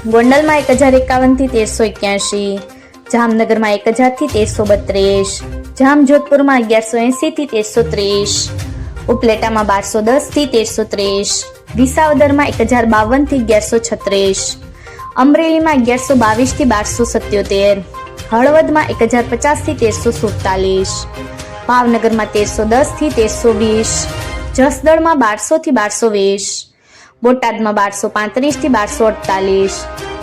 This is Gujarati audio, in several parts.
ગોંડલમાં એક હજાર એકાવનથી તેરસો એક્યાસી જામનગરમાં એક હજારથી તેરસો બત્રીસ, જામજોધપુરમાં અગિયારસો એંસીથી તેરસો ત્રીસ, ઉપલેટામાં બારસો દસથી તેરસો ત્રીસ, વિસાવદરમાં એક હજાર બાવનથી અગિયારસો છત્રીસ, અમરેલીમાં અગિયારસો બાવીસથી બારસો સત્યોતેર, હળવદમાં એક હજાર પચાસથી તેરસો સુડતાલીસ, ભાવનગરમાં તેરસો દસથી તેરસો વીસ, જસદણમાં બારસોથી બારસો વીસ બોટાદમાં બારસો પાંત્રીસથી બારસો અડતાલીસ,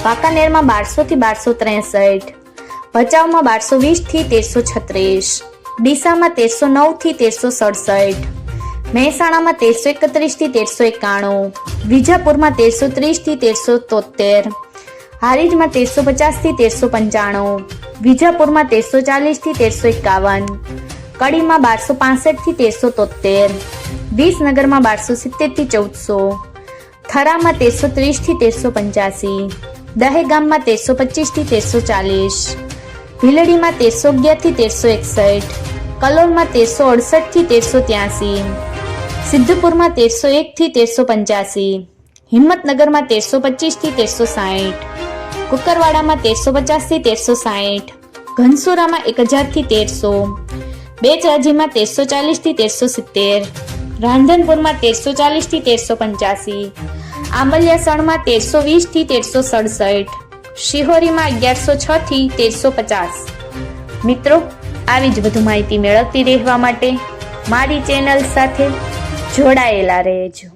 વાંકાનેરમાં બારસોથી બારસો ત્રેસઠ, ભચાઉમાં બારસો વીસથી તેરસો છત્રીસ, ડીસામાં તેરસો નવથી તેરસો સડસઠ, મહેસાણામાં તેરસો એકત્રીસથી તેરસો એકાણું, વિજાપુરમાં તેરસો ત્રીસથી તેરસો તોતેર હારીજમાં તેરસો પચાસથી તેરસો પંચાણું, વિજાપુરમાં તેરસો ચાલીસથી તેરસો એકાવન, કડીમાં બારસો પાસઠથી તેરસો તોતેર વિસનગરમાં બારસો સિત્તેરથી ચૌદસો થરામાં તેરસો ત્રીસથી તેરસો પંચ્યાસી, દહેગામમાં તેરસો પચીસથી તેરસો ચાલીસ, ભીલડીમાં તેરસો અગિયારથી તેરસો એકસઠ, કલોલમાં તેરસો અડસઠથી તેરસો ત્યાસી, સિદ્ધપુરમાં તેરસો એકથી તેરસો પંચ્યાસી, હિંમતનગરમાં તેરસો પચીસથી તેરસો સાઠ કુકરવાડામાં તેરસો પચાસથી તેરસો સાઠ ઘનસુરામાં એક હજારથી તેરસો, બેચરાજીમાં તેરસો ચાલીસથી તેરસો સિત્તેર, રાંધનપુરમાં તેરસો ચાલીસથી તેરસો પંચ્યાસી આંબલિયાસણમાં તેરસો વીસથી તેરસો સડસઠ. શિહોરીમાં અગિયારસો છ થી તેરસો પચાસ. મિત્રો, આવી જ વધુ માહિતી મેળવતી રહેવા માટે મારી ચેનલ સાથે જોડાયેલા રહેજો.